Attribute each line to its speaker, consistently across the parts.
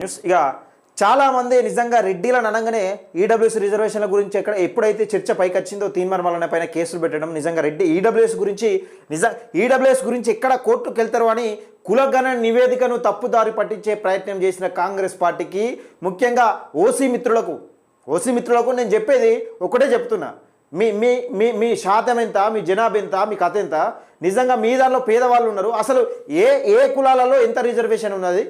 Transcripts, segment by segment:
Speaker 1: News ఇక చాలామంది నిజంగా రెడ్డిలను అనగానే ఈడబ్ల్యూఎస్ రిజర్వేషన్ల గురించి ఎక్కడ ఎప్పుడైతే చర్చ పైకి వచ్చిందో తీన్మార్ మల్లన్న పైన కేసులు పెట్టడం నిజంగా రెడ్డి ఈడబ్ల్యూఎస్ గురించి నిజం ఈడబ్ల్యూఎస్ గురించి ఎక్కడ కోర్టుకు వెళ్తారు అని కులగణ నివేదికను తప్పుదారి పట్టించే ప్రయత్నం చేసిన కాంగ్రెస్ పార్టీకి ముఖ్యంగా ఓసీ మిత్రులకు ఓసీ మిత్రులకు నేను చెప్పేది ఒకటే చెప్తున్నా. మీ మీ మీ మీ శాతం ఎంత మీ జనాభా ఎంత మీ కథ ఎంత? నిజంగా మీ దానిలో పేదవాళ్ళు ఉన్నారు. అసలు ఏ ఏ కులాలలో ఎంత రిజర్వేషన్ ఉన్నది?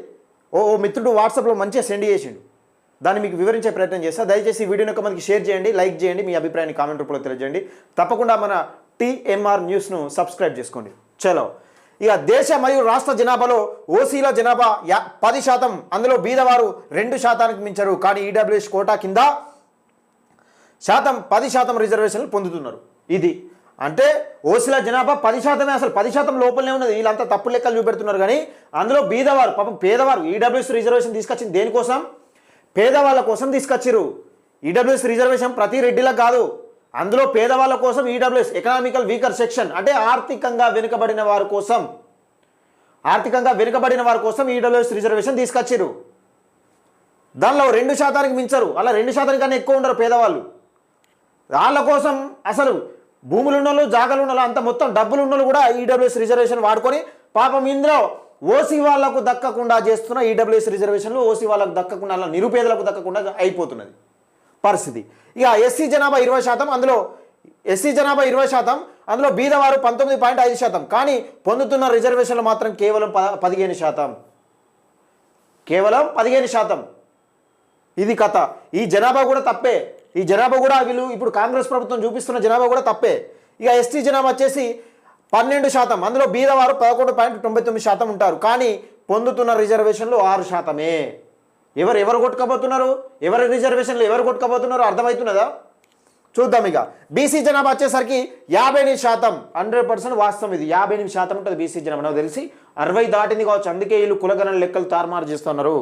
Speaker 1: ఓ ఓ మిత్రుడు వాట్సాప్లో మంచిగా సెండ్ చేసిండు. దాన్ని మీకు వివరించే ప్రయత్నం చేస్తా. దయచేసి వీడియోని ఒక మందికి షేర్ చేయండి లైక్ చేయండి మీ అభిప్రాయాన్ని కామెంట్ రూపంలో తెలియజేయండి. తప్పకుండా మన టీఎంఆర్ న్యూస్ను సబ్స్క్రైబ్ చేసుకోండి. చలో. ఇక దేశ మరియు రాష్ట్ర జనాభాలో ఓసీల జనాభా యా పది శాతం. అందులో బీదవారు రెండు శాతానికి మించరు. కానీ ఈడబ్ల్యూఎస్ కోటా కింద శాతం పది శాతం రిజర్వేషన్లు పొందుతున్నారు. ఇది అంటే ఓసీల జనాభా పది శాతమే అసలు పది శాతం లోపలనే ఉన్నది. వీళ్ళంతా తప్పు లెక్కలు చూపెడుతున్నారు కానీ అందులో బీదవారు పాపం పేదవారు ఈడబ్ల్యూఎస్ రిజర్వేషన్ తీసుకొచ్చింది దేనికోసం? పేదవాళ్ళ కోసం తీసుకొచ్చిర్రు. ఈడబ్ల్యూఎస్ రిజర్వేషన్ ప్రతి రెడ్డిలకు కాదు. అందులో పేదవాళ్ళ కోసం ఈడబ్ల్యూఎస్ ఎకనామికల్ వీకర్ సెక్షన్ అంటే ఆర్థికంగా వెనుకబడిన వారి కోసం. ఆర్థికంగా వెనుకబడిన వారి కోసం ఈడబ్ల్యూఎస్ రిజర్వేషన్ తీసుకొచ్చిర్రు. దానిలో రెండు శాతానికి మించరు. అలా రెండు శాతానికి కన్నా ఎక్కువ ఉండరు పేదవాళ్ళు. వాళ్ళ కోసం అసలు భూములు ఉన్నోళ్ళు జాగలు ఉన్నోళ్ళు అంత మొత్తం డబ్బులు ఉన్నోళ్ళు కూడా ఈడబ్ల్యూఎస్ రిజర్వేషన్ వాడుకొని పాపం ఇందులో ఓసీ వాళ్ళకు దక్కకుండా చేస్తున్న ఈడబ్ల్యూఎస్ రిజర్వేషన్లు ఓసీ వాళ్ళకు దక్కకుండా అలా నిరుపేదలకు దక్కకుండా అయిపోతున్నది పరిస్థితి. ఇక ఎస్సీ జనాభా ఇరవై శాతం అందులో ఎస్సీ జనాభా ఇరవై శాతం అందులో బీదవారు పంతొమ్మిది పాయింట్ ఐదు శాతం కానీ పొందుతున్న రిజర్వేషన్లు మాత్రం కేవలం ప పదిహేను శాతం. కేవలం పదిహేను శాతం. ఇది కథ. ఈ జనాభా కూడా తప్పే. ఈ జనాభా కూడా వీళ్ళు ఇప్పుడు కాంగ్రెస్ ప్రభుత్వం చూపిస్తున్న జనాభా కూడా తప్పే. ఇక ఎస్టీ జనాభా వచ్చేసి పన్నెండు శాతం అందులో బీదవారు పదకొండు పాయింట్ తొంభై తొమ్మిది శాతం ఉంటారు. కానీ పొందుతున్న రిజర్వేషన్లు ఆరు శాతమే. ఎవరు ఎవరు కొట్టుకోబోతున్నారు ఎవరి రిజర్వేషన్లు ఎవరు కొట్టుకోబోతున్నారో అర్థమవుతున్నదా? చూద్దాం ఇక. బీసీ జనాభా వచ్చేసరికి యాభై ఎనిమిది శాతం హండ్రెడ్ పర్సెంట్ వాస్తవం ఇది. యాభై ఎనిమిది శాతం ఉంటుంది బీసీ జనాభా నాకు తెలిసి. అరవై దాటింది కావచ్చు. అందుకే వీళ్ళు కులగణన లెక్కలు తారుమారు చేస్తున్నారు.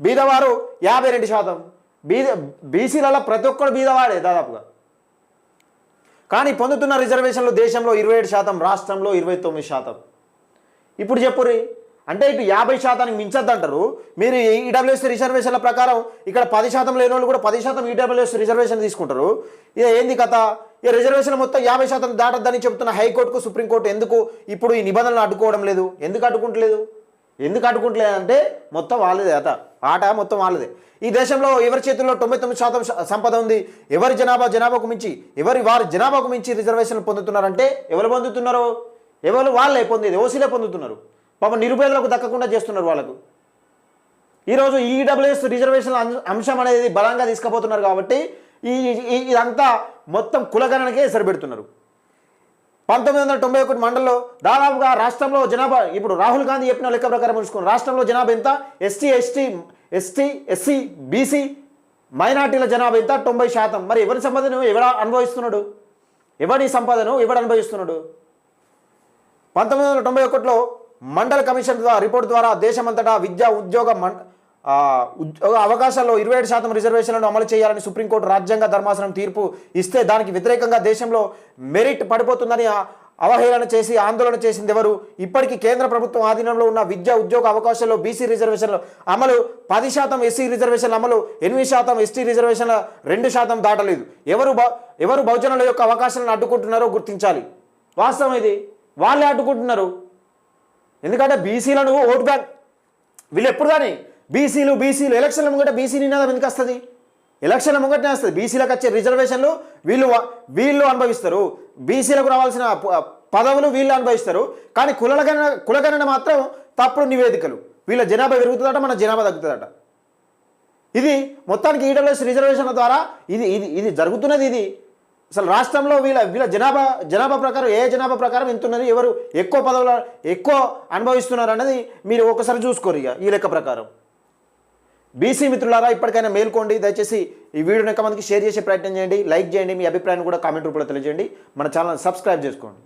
Speaker 1: బీదవారు యాభై రెండు శాతం. బీద బీసీలలో ప్రతి ఒక్కరు బీదవాడే దాదాపుగా. కానీ పొందుతున్న రిజర్వేషన్లు దేశంలో ఇరవై ఏడు శాతం రాష్ట్రంలో ఇరవై తొమ్మిది శాతం. ఇప్పుడు చెప్పుర్రి అంటే ఇటు యాభై శాతానికి మించద్దంటారు. మీరు ఈడబ్ల్యూఎస్ రిజర్వేషన్ల ప్రకారం ఇక్కడ పది శాతం లేని వాళ్ళు కూడా పది శాతం ఈడబ్ల్యూఎస్ రిజర్వేషన్ తీసుకుంటారు. ఇది ఏంది కథ? ఈ రిజర్వేషన్ మొత్తం యాభై శాతం దాటద్దని చెప్తున్న హైకోర్టుకు సుప్రీంకోర్టు ఎందుకు ఇప్పుడు ఈ నిబంధనలు అడ్డుకోవడం లేదు? ఎందుకు అడ్డుకుంటలేదు? ఎందుకు అడ్డుకుంటలేదు అంటే మొత్తం వాళ్ళదే అత ఆట మొత్తం వాళ్ళదే ఈ దేశంలో ఎవరి చేతుల్లో తొంభై తొమ్మిది శాతం సంపద ఉంది? ఎవరి జనాభా జనాభాకు మించి ఎవరి వారి జనాభాకు మించి రిజర్వేషన్లు పొందుతున్నారంటే ఎవరు పొందుతున్నారు? ఎవరు వాళ్ళే పొందేది? ఓసీలే పొందుతున్నారు. పాపం నిరుపేదలకు దక్కకుండా చేస్తున్నారు వాళ్ళకు. ఈరోజు ఈడబ్ల్యూఎస్ రిజర్వేషన్ అంశం అనేది బలంగా తీసుకుపోతున్నారు కాబట్టి ఈ ఈ- ఇదంతా మొత్తం కులగణనకే సరిపెడుతున్నారు. పంతొమ్మిది వందల తొంభై ఒకటి మండలంలో దాదాపుగా రాష్ట్రంలో జనాభా ఇప్పుడు రాహుల్ గాంధీ చెప్పిన లెక్క ప్రకారం చూసుకుని రాష్ట్రంలో జనాభా ఎంత? ST ST ST SC BC మైనార్టీల జనాభా ఎంత? తొంభై శాతం. మరి ఎవరి సంపదను? ఎవడ అనుభవిస్తున్నాడు? ఎవడి సంపదను? ఎవడు అనుభవిస్తున్నాడు? పంతొమ్మిది వందల తొంభై ఒకటిలో మండల కమిషన్ ద్వారా రిపోర్ట్ ద్వారా దేశమంతటా విద్యా ఉద్యోగ మండ ఉద్యోగ అవకాశాల్లో ఇరవై ఏడు శాతం రిజర్వేషన్లను అమలు చేయాలని సుప్రీంకోర్టు రాజ్యాంగ ధర్మాసనం తీర్పు ఇస్తే దానికి వ్యతిరేకంగా దేశంలో మెరిట్ పడిపోతుందని అవహేళన చేసి ఆందోళన చేసింది ఎవరు? ఇప్పటికీ కేంద్ర ప్రభుత్వం ఆధీనంలో ఉన్న విద్యా ఉద్యోగ అవకాశాల్లో బీసీ రిజర్వేషన్ల అమలు పది శాతం ఎస్సీ రిజర్వేషన్ల అమలు ఎనిమిది శాతం ఎస్టీ రిజర్వేషన్ల రెండు శాతం దాటలేదు. ఎవరు బ- ఎవరు బహుజనుల యొక్క అవకాశాలను అడ్డుకుంటున్నారో గుర్తించాలి. వాస్తవం ఇది. వాళ్ళే అడ్డుకుంటున్నారు. ఎందుకంటే బీసీలను ఓటు బ్యాంక్ వీళ్ళు ఎప్పుడు కానీ బీసీలు బీసీలు ఎలక్షన్ల ముంగట బీసీ నినాదం ఎందుకు వస్తుంది? ఎలక్షన్ల ముంగటనే వస్తుంది. బీసీలకు వచ్చే రిజర్వేషన్లు వీళ్ళు వీళ్ళు అనుభవిస్తారు. బీసీలకు రావాల్సిన ప- పదవులు వీళ్ళు అనుభవిస్తారు. కానీ కులగణన కులగణన మాత్రం తప్పుడు నివేదికలు. వీళ్ళ జనాభా పెరుగుతుందట మన జనాభా తగ్గుతుందట. ఇది మొత్తానికి ఈడబ్ల్యూఎస్ రిజర్వేషన్ల ద్వారా ఇది ఇది ఇది జరుగుతున్నది ఇది. అసలు రాష్ట్రంలో వీళ్ళ వీళ్ళ జనాభా జనాభా ప్రకారం ఏ జనాభా ప్రకారం ఎంత ఉన్నది ఎవరు ఎక్కువ పదవులు ఎక్కువ అనుభవిస్తున్నారు అన్నది మీరు ఒకసారి చూసుకోరు ఇక ఈ లెక్క ప్రకారం. బీసీ మిత్రులారా ఇప్పటికైనా మేల్కోండి. దయచేసి ఈ వీడియోని ఎక్కువ మందికి షేర్ చేసే ప్రయత్నం చేయండి. లైక్ చేయండి. మీ అభిప్రాయాన్ని కూడా కామెంట్ రూపంలో తెలియజేయండి. మన ఛానల్ సబ్స్క్రైబ్ చేసుకోండి.